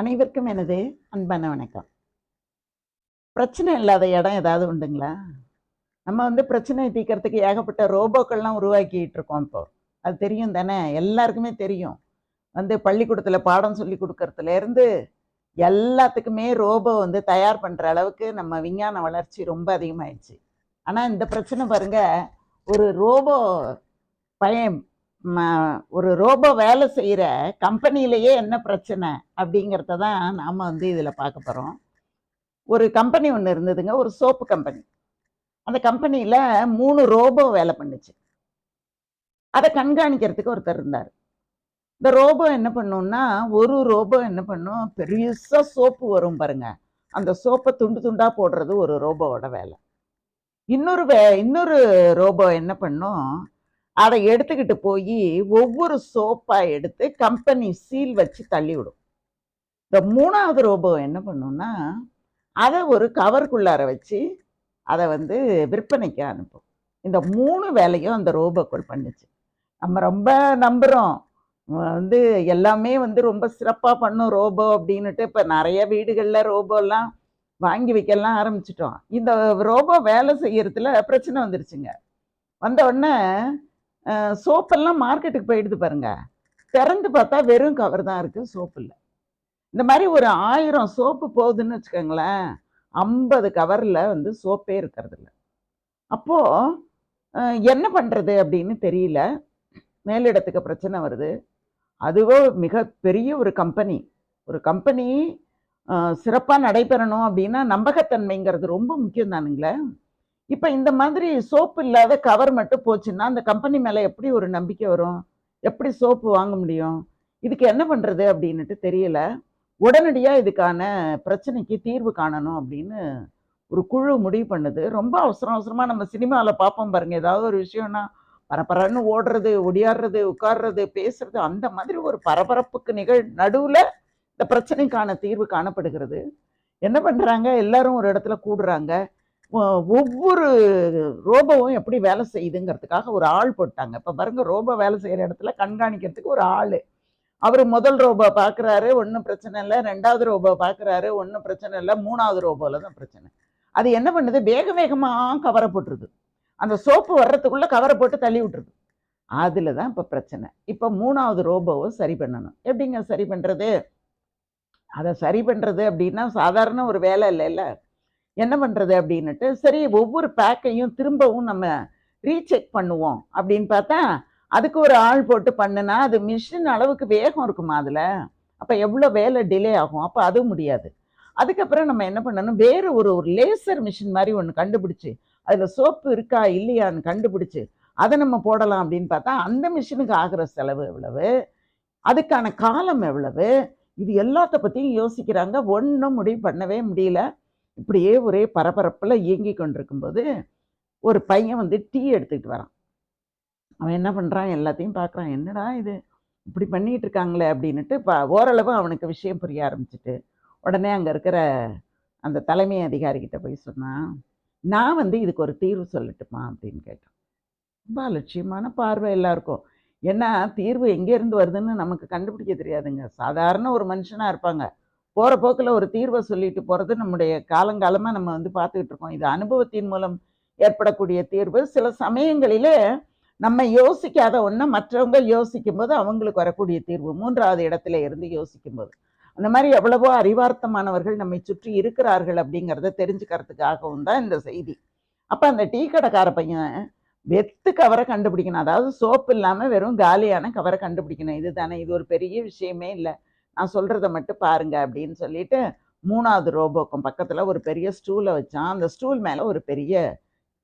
அனைவருக்கும் எனது அன்பான வணக்கம். பிரச்சனை இல்லாத இடம் ஏதாவது உண்டுங்களா? நம்ம வந்து பிரச்சனையை தீர்க்கறதுக்கு ஏகப்பட்ட ரோபோக்கள்லாம் உருவாக்கிட்டு இருக்கோம் இப்போ. அது தெரியும் தானே? எல்லாருக்குமே தெரியும். வந்து பள்ளிக்கூடத்தில் பாடம் சொல்லி கொடுக்கறதுலேருந்து எல்லாத்துக்குமே ரோபோ வந்து தயார் பண்ணுற அளவுக்கு நம்ம விஞ்ஞான வளர்ச்சி ரொம்ப அதிகமாயிடுச்சு. ஆனால் இந்த பிரச்சனை பாருங்கள் ஒரு ரோபோ பையன் ஒரு ரோபோ வேலை செய்கிற கம்பெனிலேயே என்ன பிரச்சனை அப்படிங்கிறத தான் நாம் வந்து இதில் பார்க்க போகிறோம் ஒரு கம்பெனி ஒன்று இருந்ததுங்க ஒரு சோப்பு கம்பெனி. அந்த கம்பெனியில் மூணு ரோபோ வேலை பண்ணுச்சு. அதை கண்காணிக்கிறதுக்கு ஒருத்தர் இருந்தார். இந்த ரோபோ என்ன பண்ணுன்னா ஒரு ரோபோ என்ன பண்ணும் பெருசாக சோப்பு வரும் பாருங்க. அந்த சோப்பை துண்டு துண்டாக போடுறது ஒரு ரோபோவோட வேலை. இன்னொரு வே இன்னொரு ரோபோ என்ன பண்ணும் அதை எடுத்துக்கிட்டு போய் ஒவ்வொரு சோப்பா எடுத்து கம்பெனி சீல் வச்சு தள்ளி விடும் இந்த மூணாவது ரோபோ என்ன பண்ணும்னா அதை ஒரு கவருக்குள்ளார வச்சு அதை வந்து விற்பனைக்கு அனுப்பும். இந்த மூணு வேலையும் அந்த ரோபோக்கள் பண்ணுச்சு. நம்ம ரொம்ப நம்புகிறோம் வந்து எல்லாமே வந்து ரொம்ப சிறப்பாக பண்ணும் ரோபோ அப்படின்னுட்டு இப்போ நிறைய வீடுகளில் ரோபோலாம் வாங்கி வைக்கலாம் ஆரம்பிச்சிட்டோம். இந்த ரோபோ வேலை செய்யறதுல பிரச்சனை வந்துருச்சுங்க. வந்த உடனே சோப்பெல்லாம் மார்க்கெட்டுக்கு போயிடுது பாருங்க. திறந்து பார்த்தா வெறும் கவர் தான் இருக்குது சோப்பில் இந்த மாதிரி ஒரு ஆயிரம் சோப்பு போகுதுன்னு வச்சுக்கோங்களேன் ஐம்பது கவரில் வந்து சோப்பே இருக்கிறதில்ல அப்போது என்ன பண்ணுறது அப்படின்னு தெரியல. மேலிடத்துக்கு பிரச்சனை வருது. அதுவோ மிக பெரிய ஒரு கம்பெனி ஒரு கம்பெனி சிறப்பாக நடைபெறணும் அப்படின்னா நம்பகத்தன்மைங்கிறது ரொம்ப முக்கியம் தானுங்களே. இப்போ இந்த மாதிரி சோப்பு இல்லாத கவர் மட்டும் போச்சுன்னா அந்த கம்பெனி மேலே எப்படி ஒரு நம்பிக்கை வரும்? எப்படி சோப்பு வாங்க முடியும்? இதுக்கு என்ன பண்ணுறது அப்படின்ட்டு தெரியல. உடனடியாக இதுக்கான பிரச்சனைக்கு தீர்வு காணணும் அப்படின்னு ஒரு குழு முடிவு பண்ணுது. ரொம்ப அவசரம் அவசரமாக நம்ம சினிமாவில் பார்ப்போம் பாருங்கள் ஏதாவது ஒரு விஷயம்னா பரபரன்னு ஓடுறது ஒடியாடுறது உட்கார்றது பேசுறது அந்த மாதிரி ஒரு பரபரப்புக்கு நிகழ் நடுவில் இந்த பிரச்சனைக்கான தீர்வு காணப்படுகிறது. என்ன பண்ணுறாங்க எல்லாரும் ஒரு இடத்துல கூடுறாங்க. ஒவ்வொரு ரோபோவும் எப்படி வேலை செய்யுதுங்கிறதுக்காக ஒரு ஆள் போட்டாங்க. இப்போ பாருங்க ரோபோ வேலை செய்கிற இடத்துல கண்காணிக்கிறதுக்கு ஒரு ஆள். அவர் முதல் ரோபோ பார்க்குறாரு ஒன்றும் பிரச்சனை இல்லை. ரெண்டாவது ரோபோ பார்க்குறாரு ஒன்றும் பிரச்சனை இல்லை. மூணாவது ரோபோவில் தான் பிரச்சனை. அது என்ன பண்ணுது? வேக வேகமாக கவரை போட்டுருது. அந்த சோப்பு வர்றதுக்குள்ளே கவரை போட்டு தள்ளி விட்டுருது. அதில் தான் இப்போ பிரச்சனை. இப்போ மூணாவது ரோபோவை சரி பண்ணணும். எப்படிங்க சரி பண்ணுறது அதை சரி பண்ணுறது அப்படின்னா சாதாரண ஒரு வேலை இல்லைல்ல. என்ன பண்ணுறது அப்படின்னுட்டு சரி ஒவ்வொரு பேக்கையும் திரும்பவும் நம்ம ரீசெக் பண்ணுவோம் அப்படின்னு பார்த்தா அதுக்கு ஒரு ஆள் போட்டு பண்ணுனா அது மிஷின் அளவுக்கு வேகம் இருக்குமா அதில்? அப்போ எவ்வளோ வேலை டிலே ஆகும்? அப்போ அதுவும் முடியாது. அதுக்கப்புறம் நம்ம என்ன பண்ணணும்? வேறு ஒரு ஒரு லேசர் மிஷின் மாதிரி ஒன்று கண்டுபிடிச்சி அதில் சோப்பு இருக்கா இல்லையான்னு கண்டுபிடிச்சி அதை நம்ம போடலாம் அப்படின்னு பார்த்தா அந்த மிஷினுக்கு ஆகிற செலவு எவ்வளவு? அதுக்கான காலம் எவ்வளவு? இது எல்லாத்த பற்றியும் யோசிக்கிறாங்க. ஒன்றும் முடிவு பண்ணவே முடியல. இப்படியே ஒரே பரபரப்பில் இயங்கி கொண்டிருக்கும்போது ஒரு பையன் வந்து டீ எடுத்துக்கிட்டு வரான். அவன் என்ன பண்ணுறான் எல்லாத்தையும் பார்க்குறான் என்னடா இது? இப்படி பண்ணிகிட்டு இருக்காங்களே? அப்படின்னுட்டு இப்போ ஓரளவு அவனுக்கு விஷயம் புரிய ஆரம்பிச்சிட்டு உடனே அங்கே இருக்கிற அந்த தலைமை அதிகாரிக்கிட்ட போய் சொன்னான் நான் வந்து இதுக்கு ஒரு தீர்வு சொல்லட்டுமா? அப்படின்னு கேட்டான். ரொம்ப அலட்சியமான பார்வை எல்லாருக்கும். ஏன்னா தீர்வு எங்கேருந்து வருதுன்னு நமக்கு கண்டுபிடிக்க தெரியாதுங்க. சாதாரண ஒரு மனுஷனாக இருப்பாங்க. போகிற போக்கில் ஒரு தீர்வை சொல்லிட்டு போகிறது நம்முடைய காலங்காலமாக நம்ம வந்து பார்த்துக்கிட்டு இருக்கோம். இது அனுபவத்தின் மூலம் ஏற்படக்கூடிய தீர்வு. சில சமயங்களிலே நம்ம யோசிக்காத ஒன்றை மற்றவங்க யோசிக்கும் போது அவங்களுக்கு வரக்கூடிய தீர்வு. மூன்றாவது இடத்துல இருந்து யோசிக்கும் போது அந்த மாதிரி எவ்வளவோ அறிவார்த்தமானவர்கள் நம்மை சுற்றி இருக்கிறார்கள் அப்படிங்கிறத தெரிஞ்சுக்கிறதுக்காகவும் தான் இந்த செய்தி. அப்போ அந்த டீ கடைக்கார பையன் வெத்து கவரை கண்டுபிடிக்கணும். அதாவது சோப்பு இல்லாமல் வெறும் காலியான கவரை கண்டுபிடிக்கணும். இதுதானே இது ஒரு பெரிய விஷயமே இல்லை. நான் சொல்கிறத மட்டும் பாருங்க அப்படின்னு சொல்லிட்டு மூணாவது ரோபோக்கும் பக்கத்தில் ஒரு பெரிய ஸ்டூலை வச்சான். அந்த ஸ்டூல் மேலே ஒரு பெரிய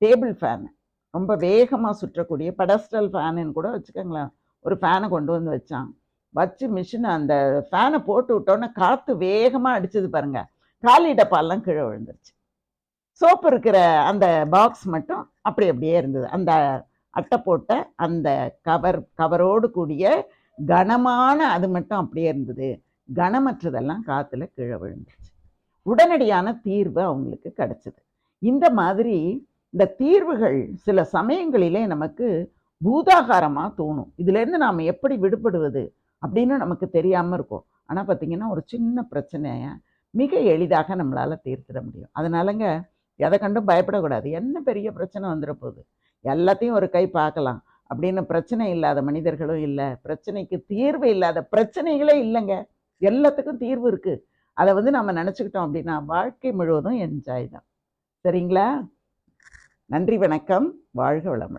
டேபிள் ஃபேனு ரொம்ப வேகமாக சுற்றக்கூடிய பெடஸ்டல் ஃபேனுன்னு கூட வச்சுக்கோங்களேன். ஒரு ஃபேனை கொண்டு வந்து வச்சான். வச்சு மிஷின் அந்த ஃபேனை போட்டு விட்டோன்னே காற்று வேகமாக அடிச்சது பாருங்க. காலி டப்பாலாம் கீழே விழுந்துருச்சு. சோப்பு இருக்கிற அந்த பாக்ஸ் மட்டும் அப்படி அப்படியே இருந்தது. அந்த அட்டை போட்ட அந்த கவர் கவரோடு கூடிய கனமான அது மட்டும் அப்படியே இருந்தது. கனமற்றதெல்லாம் காற்றுல கீழே விழுந்துச்சு உடனடியான தீர்வு அவங்களுக்கு கிடைச்சது. இந்த மாதிரி இந்த தீர்வுகள் சில சமயங்களிலே நமக்கு பூதாகாரமாக தோணும். இதுலேருந்து நாம் எப்படி விடுபடுவது அப்படின்னு நமக்கு தெரியாமல் இருக்கும். ஆனால் பார்த்தீங்கன்னா ஒரு சின்ன பிரச்சனையை மிக எளிதாக நம்மளால் தீர்த்திட முடியும். அதனாலங்க எதை கண்டும் பயப்படக்கூடாது. என்ன பெரிய பிரச்சனை வந்துட போகுது? எல்லாத்தையும் ஒரு கை பார்க்கலாம். அப்படின்னு பிரச்சனை இல்லாத மனிதர்களும் இல்லை. பிரச்சனைக்கு தீர்வு இல்லாத பிரச்சனைகளே இல்லைங்க. எல்லாத்துக்கும் தீர்வு இருக்குது அதை வந்து நம்ம நினச்சிக்கிட்டோம் அப்படின்னா வாழ்க்கை முழுவதும் என்ஜாய் தான். சரிங்களா? நன்றி வணக்கம். வாழ்க வளமுடன்.